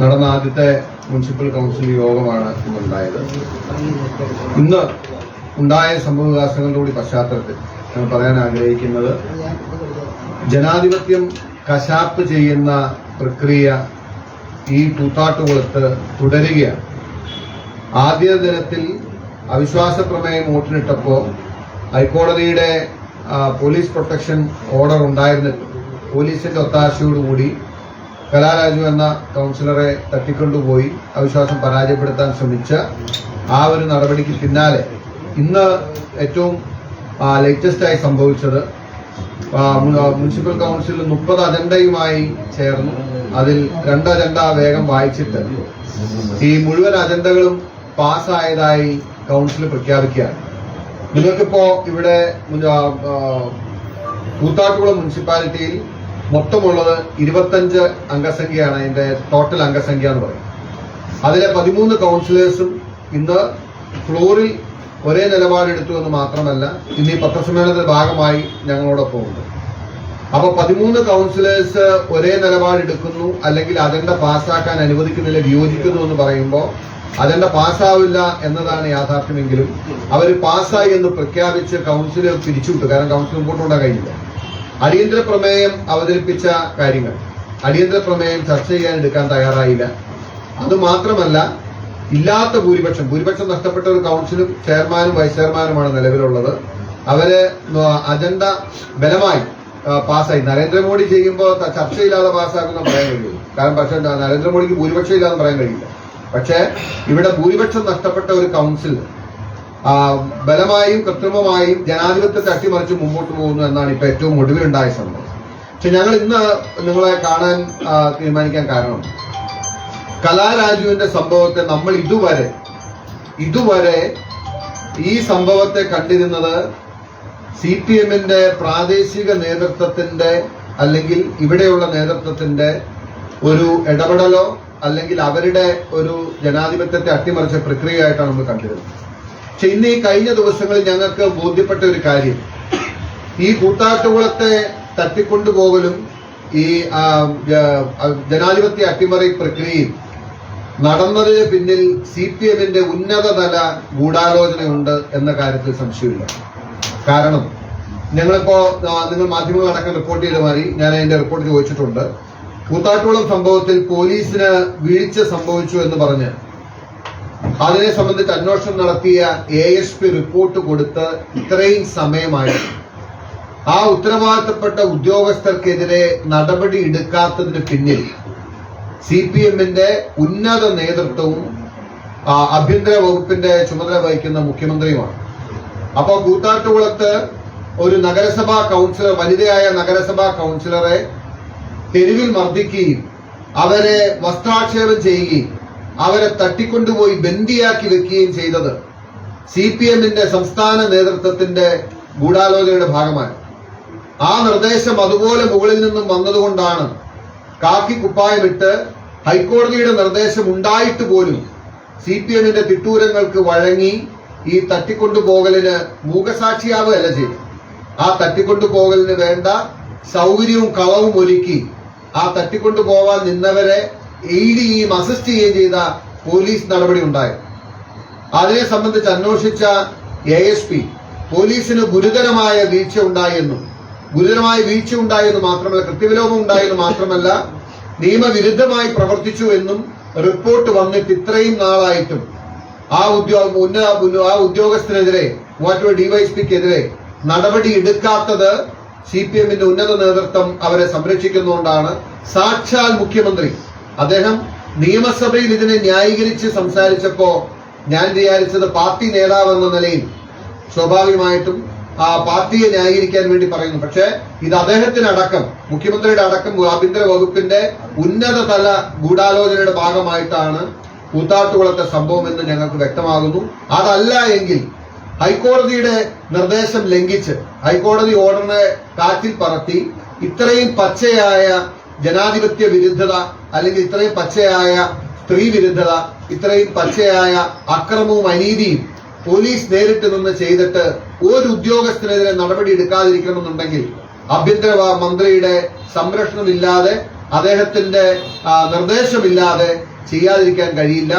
നടന്ന ആദ്യത്തെ municipal council യോഗമാണ് ഇന്നുണ്ടായത്. ഇന്ന് ഉണ്ടായ സംഭവവികാസങ്ങളുടെ കൂടി പശ്ചാത്തലത്തിൽ ഞാൻ പറയാൻ ആഗ്രഹിക്കുന്നത് ജനാധിപത്യം കശാപ്പ് ചെയ്യുന്ന പ്രക്രിയ ഈ കൂത്താട്ടുകുളത്ത് തുടരുകയാണ്. ആദ്യ ദിനത്തിൽ അവിശ്വാസ പ്രമേയം വോട്ടിനിട്ടപ്പോൾ ഹൈക്കോടതിയുടെ പോലീസ് പ്രൊട്ടക്ഷൻ ഓർഡർ ഉണ്ടായിരുന്നിട്ടും പോലീസിന്റെ ഒത്താശയോടുകൂടി കലാരാജു എന്ന കൗൺസിലറെ തട്ടിക്കൊണ്ടുപോയി അവിശ്വാസം പരാജയപ്പെടുത്താൻ ശ്രമിച്ച ആ ഒരു നടപടിക്ക് പിന്നാലെ ഇന്ന് ഏറ്റവും ലേറ്റസ്റ്റായി സംഭവിച്ചത് മുനിസിപ്പൽ കൗൺസിൽ മുപ്പത് അജണ്ടയുമായി ചേർന്നു. അതിൽ രണ്ട് അജണ്ട വേഗം വായിച്ചിട്ട് ഈ മുഴുവൻ അജണ്ടകളും പാസ്സായതായി കൗൺസിൽ പ്രഖ്യാപിക്കുകയാണ്. നിങ്ങൾക്കിപ്പോ ഇവിടെ കൂത്താട്ടുകുളം മുനിസിപ്പാലിറ്റിയിൽ മൊത്തമുള്ളത് ഇരുപത്തഞ്ച് അംഗസംഖ്യയാണ് അതിന്റെ ടോട്ടൽ അംഗസംഖ്യ എന്ന് പറയും. അതിലെ പതിമൂന്ന് കൗൺസിലേഴ്സും ഇന്ന് ഫ്ലോറിൽ ഒരേ നിലപാടെടുത്തു എന്ന് മാത്രമല്ല ഇന്ന് ഈ പത്രസമ്മേളനത്തിന്റെ ഭാഗമായി ഞങ്ങളോടൊപ്പം ഉണ്ട് അപ്പൊ പതിമൂന്ന് കൗൺസിലേഴ്സ് ഒരേ നിലപാടെടുക്കുന്നു അല്ലെങ്കിൽ അജണ്ട പാസ്സാക്കാൻ അനുവദിക്കുന്നില്ല വിയോജിക്കുന്നു എന്ന് പറയുമ്പോൾ അജണ്ട പാസ്സാവില്ല എന്നതാണ് യാഥാർത്ഥ്യമെങ്കിലും അവർ പാസ്സായി എന്ന് പ്രഖ്യാപിച്ച് കൗൺസിൽ പിരിച്ചുവിട്ടു. കാരണം കൗൺസിൽ മുമ്പോട്ട് കൊണ്ടാൻ കഴിയില്ല. അടിയന്തര പ്രമേയം അവതരിപ്പിച്ച കാര്യങ്ങൾ. അടിയന്തര പ്രമേയം ചർച്ച ചെയ്യാൻ എടുക്കാൻ തയ്യാറായില്ല. അത് മാത്രമല്ല ഇല്ലാത്ത ഭൂരിപക്ഷം ഭൂരിപക്ഷം നഷ്ടപ്പെട്ട ഒരു കൗൺസിലും ചെയർമാനും വൈസ് ചെയർമാനുമാണ് നിലവിലുള്ളത്. അവർ അജണ്ട ബലമായി പാസ്സായി. നരേന്ദ്രമോദി ചെയ്യുമ്പോൾ ചർച്ചയില്ലാതെ പാസ്സാക്കുന്ന പറയാൻ കഴിയുള്ളൂ കാരണം പക്ഷേ നരേന്ദ്രമോദിക്ക് ഭൂരിപക്ഷം ഇല്ലാന്ന് പറയാൻ കഴിയില്ല. പക്ഷേ ഇവിടെ ഭൂരിപക്ഷം നഷ്ടപ്പെട്ട ഒരു കൗൺസിൽ ബലമായും കൃത്രിമമായും ജനാധിപത്യത്തെ അട്ടിമറിച്ച് മുമ്പോട്ട് പോകുന്നു എന്നാണ് ഇപ്പൊ ഏറ്റവും ഒടുവിലുണ്ടായ സംഭവം. പക്ഷെ ഞങ്ങൾ ഇന്ന് നിങ്ങളെ കാണാൻ തീരുമാനിക്കാൻ കാരണം കലാരാജുവിന്റെ സംഭവത്തെ നമ്മൾ ഇതുവരെ ഇതുവരെ ഈ സംഭവത്തെ കണ്ടിരുന്നത് സി പി എമ്മിന്റെ പ്രാദേശിക നേതൃത്വത്തിന്റെ അല്ലെങ്കിൽ ഇവിടെയുള്ള നേതൃത്വത്തിന്റെ ഒരു ഇടപെടലോ അല്ലെങ്കിൽ അവരുടെ ഒരു ജനാധിപത്യത്തെ അട്ടിമറിച്ച പ്രക്രിയയായിട്ടാണ് നമ്മൾ കണ്ടിരുന്നത്. പക്ഷെ ഇന്ന് ഈ കഴിഞ്ഞ ദിവസങ്ങളിൽ ഞങ്ങൾക്ക് ബോധ്യപ്പെട്ട ഒരു കാര്യം. ഈ കൂത്താട്ടുകുളത്തെ തട്ടിക്കൊണ്ടുപോകലും ഈ ജനാധിപത്യ അട്ടിമറി പ്രക്രിയയും നടന്നതിന് പിന്നിൽ സി പി എമ്മിന്റെ ഉന്നതതല ഗൂഢാലോചനയുണ്ട് എന്ന കാര്യത്തിൽ സംശയമില്ല. കാരണം ഞങ്ങളിപ്പോ നിങ്ങൾ മാധ്യമങ്ങളടക്കം റിപ്പോർട്ട് ചെയ്ത മാതിരി ഞാൻ അതിന്റെ റിപ്പോർട്ട് ചോദിച്ചിട്ടുണ്ട്. കൂത്താട്ടുകുളം സംഭവത്തിൽ പോലീസിന് വീഴ്ച സംഭവിച്ചു എന്ന് പറഞ്ഞ് അതിനെ സംബന്ധിച്ച് അന്വേഷണം നടത്തിയ എ എസ് പി റിപ്പോർട്ട് കൊടുത്ത് ഇത്രയും സമയമായി ആ ഉത്തരവാദിത്തപ്പെട്ട ഉദ്യോഗസ്ഥർക്കെതിരെ നടപടി എടുക്കാത്തതിന് പിന്നിൽ സി പി എമ്മിന്റെ ഉന്നത നേതൃത്വവും ആഭ്യന്തര വകുപ്പിന്റെ ചുമതല വഹിക്കുന്ന മുഖ്യമന്ത്രിയുമാണ്. അപ്പൊ കൂത്താട്ടുകുളത്ത് ഒരു നഗരസഭാ കൗൺസിലർ വനിതയായ നഗരസഭാ കൗൺസിലറെ തെരുവിൽ മർദ്ദിക്കുകയും അവരെ വസ്ത്രാക്ഷേപം ചെയ്യുകയും അവരെ തട്ടിക്കൊണ്ടുപോയി ബന്ദിയാക്കി വെക്കുകയും ചെയ്തത് സി പി എമ്മിന്റെ സംസ്ഥാന നേതൃത്വത്തിന്റെ ഗൂഢാലോചനയുടെ ഭാഗമായി ആ നിർദ്ദേശം അതുപോലെ മുകളിൽ നിന്നും വന്നതുകൊണ്ടാണ് കാക്കി കുപ്പായമിട്ട് ഹൈക്കോടതിയുടെ നിർദ്ദേശം ഉണ്ടായിട്ട് പോലും സി പി എമ്മിന്റെ തിട്ടൂരങ്ങൾക്ക് വഴങ്ങി ഈ തട്ടിക്കൊണ്ടുപോകലിന് മൂകസാക്ഷിയാവുകയല്ല ചെയ്തു ആ തട്ടിക്കൊണ്ടുപോകലിന് വേണ്ട സൗകര്യവും കളവും ഒരുക്കി ആ തട്ടിക്കൊണ്ടുപോവാൻ നിന്നവരെ ചെയ്യുകയും അസിസ്റ്റ് ചെയ്യുകയും ചെയ്ത പോലീസ് നടപടി ഉണ്ടായി. അതിനെ സംബന്ധിച്ച് അന്വേഷിച്ച എ എസ് പി പോലീസിന് ഗുരുതരമായ വീഴ്ച ഉണ്ടായെന്നും ഗുരുതരമായ വീഴ്ച ഉണ്ടായെന്ന് മാത്രമല്ല കൃത്യവിലോപം ഉണ്ടായെന്ന് മാത്രമല്ല നിയമവിരുദ്ധമായി പ്രവർത്തിച്ചു എന്നും റിപ്പോർട്ട് വന്നിട്ട് ഇത്രയും നാളായിട്ടും ആ ഉദ്യോഗ ആ ഉദ്യോഗസ്ഥനെതിരെ മൂവാറ്റുപുഴ ഡിവൈഎസ്പിക്കെതിരെ നടപടി എടുക്കാത്തത് സി പി എമ്മിന്റെ ഉന്നത നേതൃത്വം അവരെ സംരക്ഷിക്കുന്നതുകൊണ്ടാണ്. സാക്ഷാൽ മുഖ്യമന്ത്രി അദ്ദേഹം നിയമസഭയിൽ ഇതിനെ ന്യായീകരിച്ച് സംസാരിച്ചപ്പോ ഞാൻ വിചാരിച്ചത് പാർട്ടി നേതാവ് എന്ന നിലയിൽ സ്വാഭാവികമായിട്ടും ആ പാർട്ടിയെ ന്യായീകരിക്കാൻ വേണ്ടി പറയുന്നു. പക്ഷേ ഇത് അദ്ദേഹത്തിനടക്കം മുഖ്യമന്ത്രിയുടെ അടക്കം ആഭ്യന്തര വകുപ്പിന്റെ ഉന്നതതല ഗൂഢാലോചനയുടെ ഭാഗമായിട്ടാണ് കൂത്താട്ടുകുളത്തെ സംഭവം എന്ന് ഞങ്ങൾക്ക് വ്യക്തമാകുന്നു. അതല്ല എങ്കിൽ ഹൈക്കോടതിയുടെ നിർദ്ദേശം ലംഘിച്ച് ഹൈക്കോടതി ഓർഡറിനെ കാറ്റിൽ പറത്തി ഇത്രയും പച്ചയായ ജനാധിപത്യ വിരുദ്ധത അല്ലെങ്കിൽ ഇത്രയും പച്ചയായ സ്ത്രീ വിരുദ്ധത ഇത്രയും പച്ചയായ അക്രമവും അനീതിയും പോലീസ് നേരിട്ട് നിന്ന് ചെയ്തിട്ട് ഒരു ഉദ്യോഗസ്ഥനെതിരെ നടപടി എടുക്കാതിരിക്കണമെന്നുണ്ടെങ്കിൽ ആഭ്യന്തര മന്ത്രിയുടെ സംരക്ഷണമില്ലാതെ അദ്ദേഹത്തിന്റെ നിർദ്ദേശമില്ലാതെ ചെയ്യാതിരിക്കാൻ കഴിയില്ല.